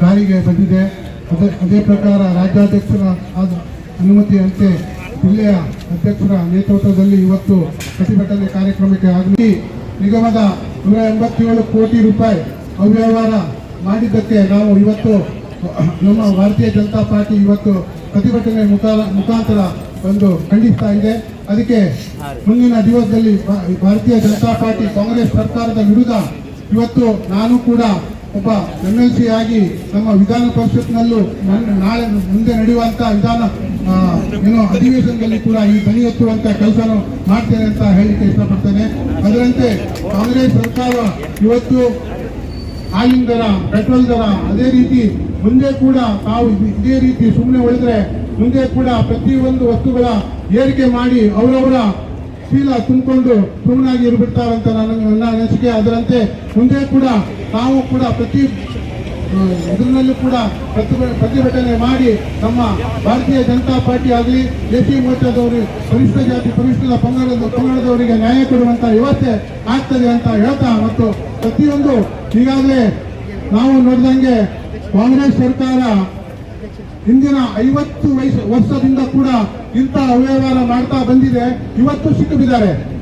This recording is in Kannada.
ಜಾರಿಗೆ ಬಂದಿದೆ. ಅದೇ ಅದೇ ಪ್ರಕಾರ ರಾಜ್ಯಾಧ್ಯಕ್ಷರ ಆದ ಅನುಮತಿಯಂತೆ ಜಿಲ್ಲೆಯ ಅಧ್ಯಕ್ಷರ ನೇತೃತ್ವದಲ್ಲಿ ಇವತ್ತು ಪ್ರತಿಭಟನೆ ಕಾರ್ಯಕ್ರಮಕ್ಕೆ ಆಗಲಿ ನಿಗಮದ ನೂರ ಎಂಬತ್ತೇಳು ಕೋಟಿ ರೂಪಾಯಿ ಅವ್ಯವಹಾರ ಮಾಡಿದ್ದಕ್ಕೆ ನಾವು ಇವತ್ತು, ನಮ್ಮ ಭಾರತೀಯ ಜನತಾ ಪಾರ್ಟಿ ಇವತ್ತು ಪ್ರತಿಭಟನೆ ಮುಖಾ ಮುಖಾಂತರ ಒಂದು ಖಂಡಿಸ್ತಾ ಇದೆ. ಅದಕ್ಕೆ ಮುಂದಿನ ದಿವಸದಲ್ಲಿ ಭಾರತೀಯ ಜನತಾ ಪಾರ್ಟಿ ಕಾಂಗ್ರೆಸ್ ಸರ್ಕಾರದ ವಿರುದ್ಧ ಇವತ್ತು ನಾನು ಕೂಡ ಒಬ್ಬ ಎಂ ಎಲ್ ಸಿ ಆಗಿ ನಮ್ಮ ವಿಧಾನ ಪರಿಷತ್ನಲ್ಲೂ ನಾಳೆ ಮುಂದೆ ನಡೆಯುವಂತ ವಿಧಾನ ಏನು ಅಧಿವೇಶನದಲ್ಲಿ ಕೂಡ ಈ ಧ್ವನಿ ಎತ್ತುವಂತ ಕೆಲಸನೂ ಮಾಡ್ತೇನೆ ಅಂತ ಹೇಳಲಿಕ್ಕೆ ಇಷ್ಟಪಡ್ತೇನೆ. ಅದರಂತೆ ಕಾಂಗ್ರೆಸ್ ಸರ್ಕಾರ ಇವತ್ತು ಹಾಲಿನ ದರ, ಪೆಟ್ರೋಲ್ ದರ ಅದೇ ರೀತಿ ಮುಂದೆ ಕೂಡ ತಾವು ಇದೇ ರೀತಿ ಸುಮ್ಮನೆ ಉಳಿದ್ರೆ ಮುಂದೆ ಕೂಡ ಪ್ರತಿಯೊಂದು ವಸ್ತುಗಳ ಏರಿಕೆ ಮಾಡಿ ಅವರವರ ಚೀಲ ತುಂಬಿಕೊಂಡು ಸುಮ್ಮನಾಗಿ ಇರ್ಬಿಡ್ತಾರಂತ ನನ್ನ ಅನಿಸಿಕೆ. ಅದರಂತೆ ಮುಂದೆ ಕೂಡ ನಾವು ಕೂಡ ಪ್ರತಿ ಇದರಲ್ಲೂ ಕೂಡ ಪ್ರತಿಭ- ಪ್ರತಿಭಟನೆ ಮಾಡಿ ನಮ್ಮ ಭಾರತೀಯ ಜನತಾ ಪಾರ್ಟಿ ಆಗಲಿ, ಎ ಸಿ ಮೋರ್ಚಾದವರು ಪರಿಷ್ಠ ಜಾತಿ ಪರಿಷ್ಠದ ಪಂಗಡದ, ಪಂಗಡದವರಿಗೆ ನ್ಯಾಯ ಕೊಡುವಂಥ ವ್ಯವಸ್ಥೆ ಆಗ್ತದೆ ಅಂತ ಹೇಳ್ತಾ ಮತ್ತು ಪ್ರತಿಯೊಂದು ಈಗಾಗಲೇ ನಾವು ನೋಡಿದಂಗೆ ಕಾಂಗ್ರೆಸ್ ಸರ್ಕಾರ ಹಿಂದಿನ ಐವತ್ತು ವಯಸ್ಸು, ವರ್ಷದಿಂದ ಕೂಡ ಇಂಥ ಅವ್ಯವಹಾರ ಮಾಡ್ತಾ ಬಂದಿದೆ. ಇವತ್ತು ಸಿಕ್ಕಿಬಿದ್ದಾರೆ.